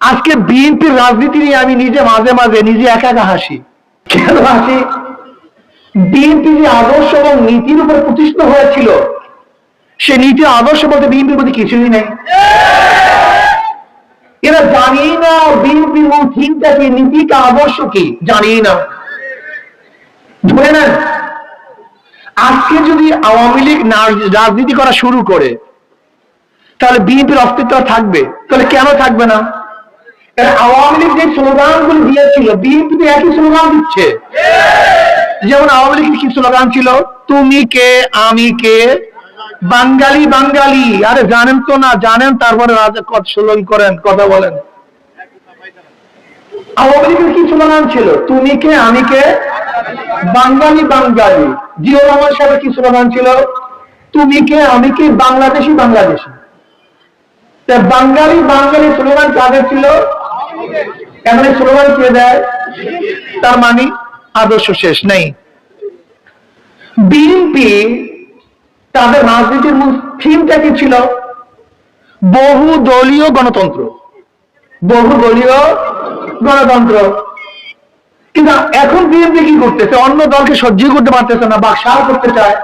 আজকে বিএনপির রাজনীতি নিয়ে আমি নিজে মাঝে মাঝে নিজে একা একা হাসি। কেন হাসি? বিএনপি যে আদর্শ এবং নীতির উপর প্রতিষ্ঠিত হয়েছিল, সে নীতি আদর্শ বলতে বিএনপির মধ্যে কিছুই নেই। এরা জানি না বিএনপির মূল থিমটা কি নীতিকা আদর্শ কি জানি না। ধরে নেন, আজকে যদি আওয়ামী লীগ রাজনীতি করা শুরু করে, তাহলে বিএনপির অস্তিত্ব থাকবে, তাহলে কেন থাকবে না? আওয়ামী লীগ যে স্লোগানগুলো দিয়েছিল, বিএনপি তো একই স্লোগান দিচ্ছে। যেমন আওয়ামী লীগের কি স্লোগান ছিল? তুমি কে, আমি কে? বাঙালি বাঙালি। আরে জানেন তো না, জানেন, তারপরে স্লোগান করেন, কথা বলেন। আওয়ামী লীগের কি স্লোগান ছিল? তুমি কে, আমি কে? জিও রহমান সাহেবের কি স্লোগান ছিল? তুমি কে, আমি কে? বাংলাদেশি বাংলাদেশি। বাঙালি বাঙালি স্লোগান কাদের ছিল? এখন স্লোগান কে দেয়। তার মানে আদর্শ শেষ নেই। বিএনপি তাদের রাজনীতির মূল থিমটা কি ছিল? বহু দলীয় গণতন্ত্র। বহু দলীয় গণতন্ত্র। কিন্তু এখন বিএনপি কি করতেছে? অন্য দলকে সহ্য করতে পারতেছে না বা সার করতে চায়।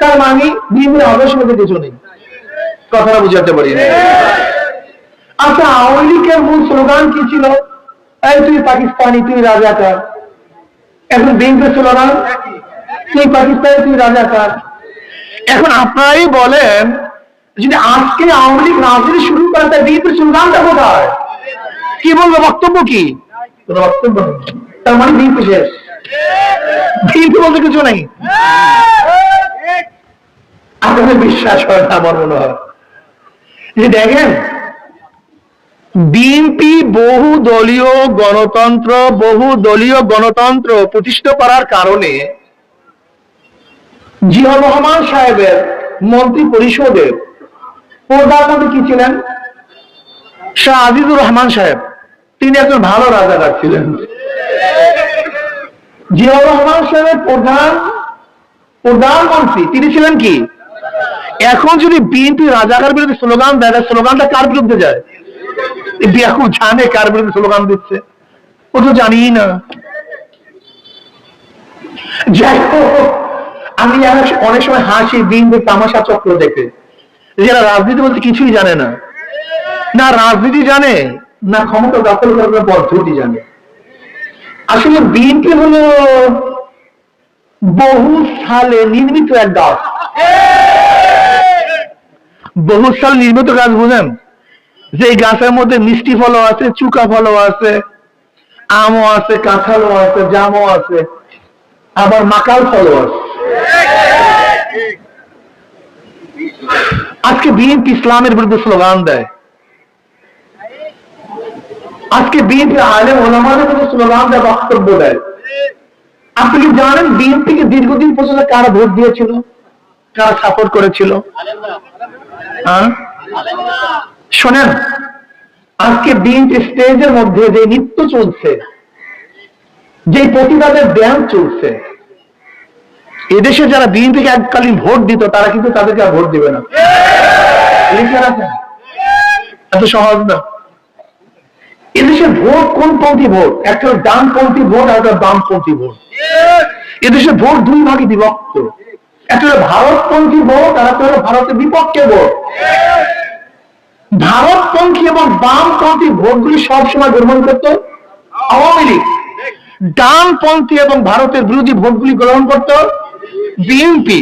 তার মানে বিএনপির আদর্শ কিছু নেই। কথাটা বুঝাতে পারি না। আচ্ছা আওয়ামী লীগের মূল স্লোগান কি ছিল? এই তুই পাকিস্তানি, তুই রাজাকার। এখন বিএনপির স্লোগান, তুই পাকিস্তানি, তুই রাজাকার। এখন আপনারাই বলেন, যদি আজকে আওয়ামী লীগ রাজনীতি শুরু করে তাই বিএনপির স্লোগানটা কোথায়? কি বলব, বক্তব্য কি? বক্তব্য তার মানে বিএনপি শেষ। বিএনপি বলতে কিছু নেই। আপনাদের বিশ্বাস হয় না, আমার মনে হয়। যে দেখেন বিএনপি বহু দলীয় গণতন্ত্র বহু দলীয় গণতন্ত্র প্রতিষ্ঠা করার কারণে জিয়াউর রহমান সাহেবের মন্ত্রী পরিষদের প্রধানমন্ত্রী কি ছিলেন? শাহ আজিজুর রহমান সাহেব। তিনি একজন ভালো রাজাকার ছিলেন। জিয়াউর রহমান সাহেবের প্রধান, প্রধানমন্ত্রী তিনি ছিলেন কি? এখন যদি বিএনপি রাজাকার বিরুদ্ধে স্লোগান দেয় স্লোগানটা কার বিরুদ্ধে যায়? জানে কার বিরুদ্ধে স্লোগান দিচ্ছে। ও তো জানি না। যাই আমি অনেক- সময় হাসি বিএনপি তামাশা চক্র দেখে। যারা রাজনীতি বলতে কিছুই জানে না। না রাজনীতি জানে, না ক্ষমতা দখল করার পদ্ধতি জানে। আসলে বিএনপি হলো বহু সালে নির্মিত এক গাছ। বহু সাল নির্মিত গাছ, বুঝেন? যে গাছের মধ্যে মিষ্টি ফলও আছে, চুকা ফলও আছে, আমও আছে, কাঁঠালও আছে, জামও আছে, আবার মাকাল ফলও আছে। আজকে বিএনপি ইসলামের বিরুদ্ধে স্লোগান দেয়। আজকে বিএনপি আলেম ওলামাদের বিরুদ্ধে স্লোগান দেয়, বক্তব্য দেয়। আপনি কি জানেন বিএনপিকে দীর্ঘদিন পর্যন্ত কারা ভোট দিয়েছিল? কারা সাপোর্ট করেছিল? হ্যাঁ? শোনেন, আজকে বিএনপি স্টেজের মধ্যে যে নৃত্য চলছে, যে প্রতিবাদের ব্যায়াম চলছে, এদেশে যারা বিএনপিকে এককালীন ভোট দিত, তারা কিন্তু তাদেরকে আর ভোট দিবে না। এত সহজ না। এদেশে ভোট কোন পন্থী ভোট? একটা হলো ডানপন্থী ভোট আর একটা বামপন্থী ভোট। এদেশে ভোট দুই ভাগে বিভক্ত। একটা হলো ভারতপন্থী ভোট আর একটা ভারতের বিপক্ষে ভোট। ভারতপন্থী এবং বামপন্থী ভোটগুলি সবসময় গ্রহণ করত আওয়ামী লীগ। ডানপন্থী এবং ভারতের বিরোধী ভোটগুলি গ্রহণ করত বিএনপি।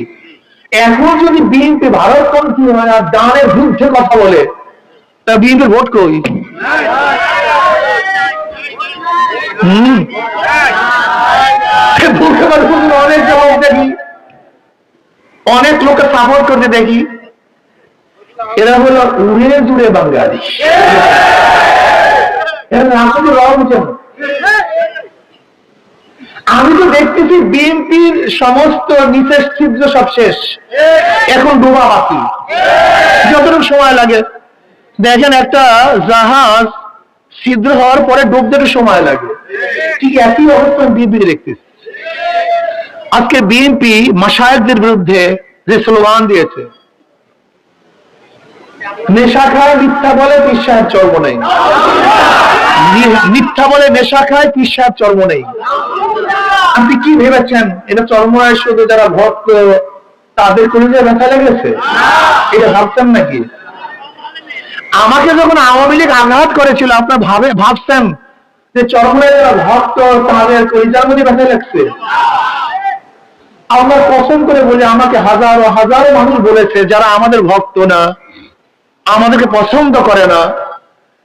এখন যদি বিএনপি ভারতপন্থী হয় আর ডানের বিরুদ্ধে কথা বলে, তা বিএনপি ভোট কই? অনেক জবাব দেখি। অনেক লোকে সাপোর্ট করতে দেখি। এরা হলো উড়ে জুড়ে বাঙালি। আমি তো দেখতেছি বিএনপির সমস্ত নিচের ছিদ্র সব শেষ। এখন ডোবা বাকি যতটুকু সময় লাগে। দেখেন একটা জাহাজ ছিদ্র হওয়ার পরে ডুবতে সময় লাগে। ঠিক একই অবস্থা বিএনপি দেখতেছি। আজকে বিএনপি মাসায়কদের বিরুদ্ধে যে স্লোগান দিয়েছে নেশা খায়, মিথ্যা বলে বিশ্বাস চর্ব নেই। মিথ্যা বলে, নেশা খায় পীর সাহেব চর্ম নেই। আপনি কি ভেবেছেন? এটা চর্মরায় শুধু যারা ভক্ত, তাদের কলিজে ব্যথা লেগেছে? এটা ভাবছেন নাকি? আমাকে যখন আওয়ামী লীগ আঘাত করেছিল, আপনার ভাবে ভাবছেন যে চরমের যারা ভক্ত, তাদের কলিজার মধ্যে ব্যথা লাগছে? আমরা পছন্দ করে বলি, আমাকে হাজারো হাজারো মানুষ বলেছে, যারা আমাদের ভক্ত না আমাদেরকে পছন্দ করে না।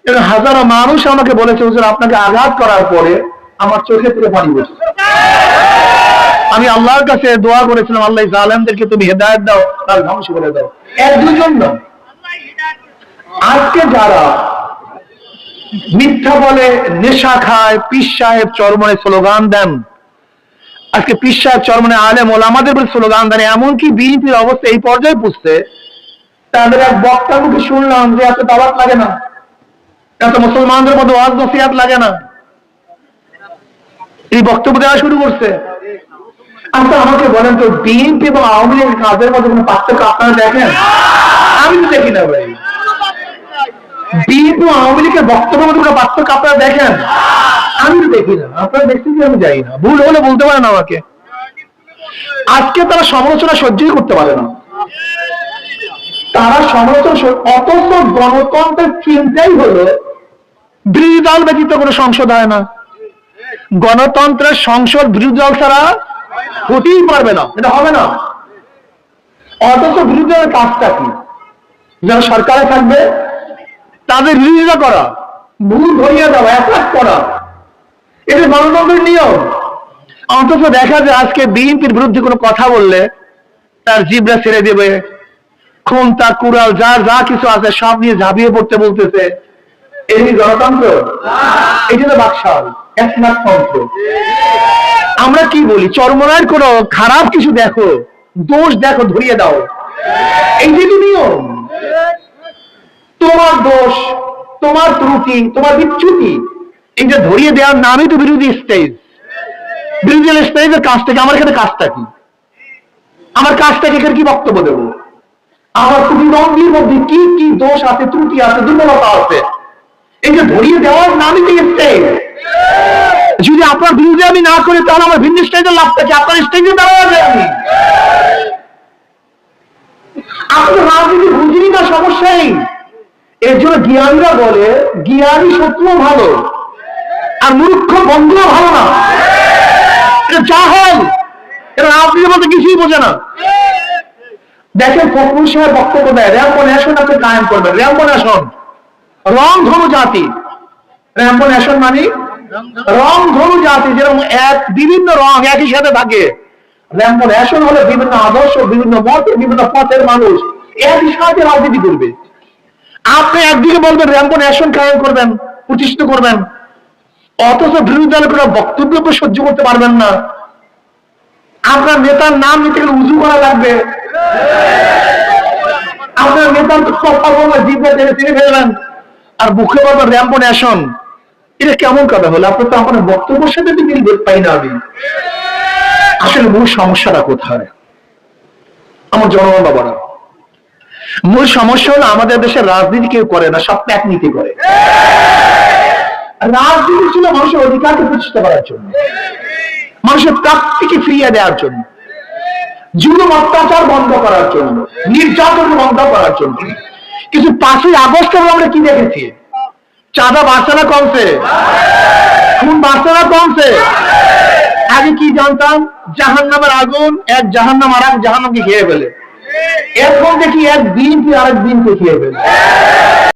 এবং হাজারো মানুষ আমাকে বলেছে, হুজুর, আপনাকে আঘাত করার পরে আমার চোখে থেকে পানি বসে আমি আল্লাহর কাছে দোয়া করেছিলাম, আল্লাহ জালেমদেরকে তুমি হেদায়ত দাও, তার ধ্বংস করে দাও। এক দুজন না আজকে যারা মিথ্যা বলে, নেশা খায় পিস সাহেব চরমনে স্লোগান দেন, আজকে পিস সাহেব চরমনে আলেম ওল আমাদের উপরে স্লোগান দেন, এমনকি বিএনপির অবস্থা এই পর্যায়ে পুষছে তাদের এক বক্তার মুখে শুনলাম যে এত দাবাত লাগে না। এত মুসলমানদের মধ্যে ওয়াজ নসিহাত লাগে না। এই বক্তব্য দেওয়া শুরু করছে। আচ্ছা আমাকে বলেন তো, বিএনপি এবং আওয়ামী লীগের কাজের মধ্যে কোনো পার্থক্য আপনারা দেখেন? আমি তো দেখি না ভাই। বিএনপি আওয়ামী লীগের বক্তব্যের মধ্যে কোনো পার্থক্য আপনারা দেখেন? আমি তো দেখি না। আপনারা দেখছেন কি আমি যাই না। ভুল হলে বলতে পারেন আমাকে। আজকে তারা সমালোচনা সহ্যই করতে পারে না। তারা সহ- অথচ গণতন্ত্রের চিন্তাই হলো বিরোধী দল ব্যতীত কোনো সংসদ হয় না। গণতন্ত্রের সংসদ বিরোধী দল ছাড়া হতেই পারবে না, এটা হবে না। অথচ বিরোধী দলের কাজটা কি? যারা সরকারে থাকবে, তাদের বিরোধিতা করা, ভুল ধরিয়ে দেওয়া, অ্যাটাক করা, এটা গণতন্ত্রের নিয়ম। অন্তত দেখা যায় আজকে বিএনপির বিরুদ্ধে কোনো কথা বললে, তার জিবরা ছেড়ে দেবে খুনতা কুড়াল যার যা কিছু আছে সব নিয়ে ঝাঁপিয়ে পড়তে বলতেছে। এই গণতন্ত্র? এটা তো বাকশাল একনাথতন্ত্র আমরা কি বলি? চরমরায়ের কোনো খারাপ কিছু দেখো, দোষ দেখো, ধরিয়ে দাও। এই যে নিয়ম? তোমার দোষ, তোমার ত্রুটি, তোমার বিচ্যুতি, এইটা ধরিয়ে দেওয়ার নামই তো বিরোধী স্টেজ বিরোধী স্টেজের কাজটা কি? আমার এখানে কাজটা কি? আমার কাজটাকে এখানে কি বক্তব্য দেবো? আমার প্রতিদ্বন্দ্বীর মধ্যে কি কি দোষ আছে, ত্রুটি আছে, দুর্বলতা আছে? এই যে ধরিয়ে দেওয়ার নামই তো স্টেজ। যদি আপনার বিরুদ্ধে আমি না করি, তাহলে আমার ভিন্ন স্টেজের লাভ থাকে আপনার স্টেজে দাঁড়ানো যায় আমি আপনি রাজনীতি বুঝিনি না, সমস্যা নেই এর জন্য জ্ঞানীরা বলে, জ্ঞানী শত্রু ভালো, আর মূর্খ বন্ধুও ভালো না। এটা জাহল এটা রাজনীতি বলতে কিছুই বোঝে না। দেখেন ফখরুল সাহেব বক্তব্য দেয় র্যাম্পো ন্যাশন আপনি কায়েম করবেন র্যাম্পো ন্যাশন রং ধনু জাতি। র্যাম্পন ন্যাশন মানে রং ধনু জাতি, যেরকম এক বিভিন্ন রং একই সাথে থাকে। র্যাম্পন ন্যাশন হলে বিভিন্ন আদর্শ, বিভিন্ন মতের, বিভিন্ন পথের মানুষ একই সাথে রাজনীতি করবে। আপনি একদিকে বলবেন র্যাম্পন ন্যাশন কায়েম করবেন, প্রতিষ্ঠিত করবেন, অথচ বিরোধী দলের কোনো বক্তব্য সহ্য করতে পারবেন না। আপনার নেতার নাম নিতে গেলে উজু করা লাগবে। আপনার নেতার টেনে ফেলবেন আর ন্যাশন এটা কেমন কথা হলো? আপনার তো আপনার বক্তব্যের সাথে তো পাই না আমি। আসলে মূল সমস্যাটা কোথায়? আমার জনগণ বাবারা, মূল সমস্যা হলো আমাদের দেশের রাজনীতি কেউ করে না, সব ত্যাগ নীতি করে। রাজনীতি ছিল মানুষের অধিকারকে প্রতিষ্ঠিত করার জন্য, মানুষের প্রাপ্তিকে ফিরিয়ে দেওয়ার জন্য। জুলুম অত্যাচার বন্ধ করার জন্য, নির্যাতন বন্ধ করার জন্য। কিন্তু পাঁচই আগস্ট আমরা কি দেখেছি? চাঁদা বাড়ছে না কমছে। খুন বাড়ছে না কমছে। আগে কি জানতাম? জাহান নামের আগুন, এক জাহান নাম আর এক জাহান নামকে খেয়ে ফেলে। এখন দেখি এক দিন কি আরেক দিনকে খেয়ে ফেলে।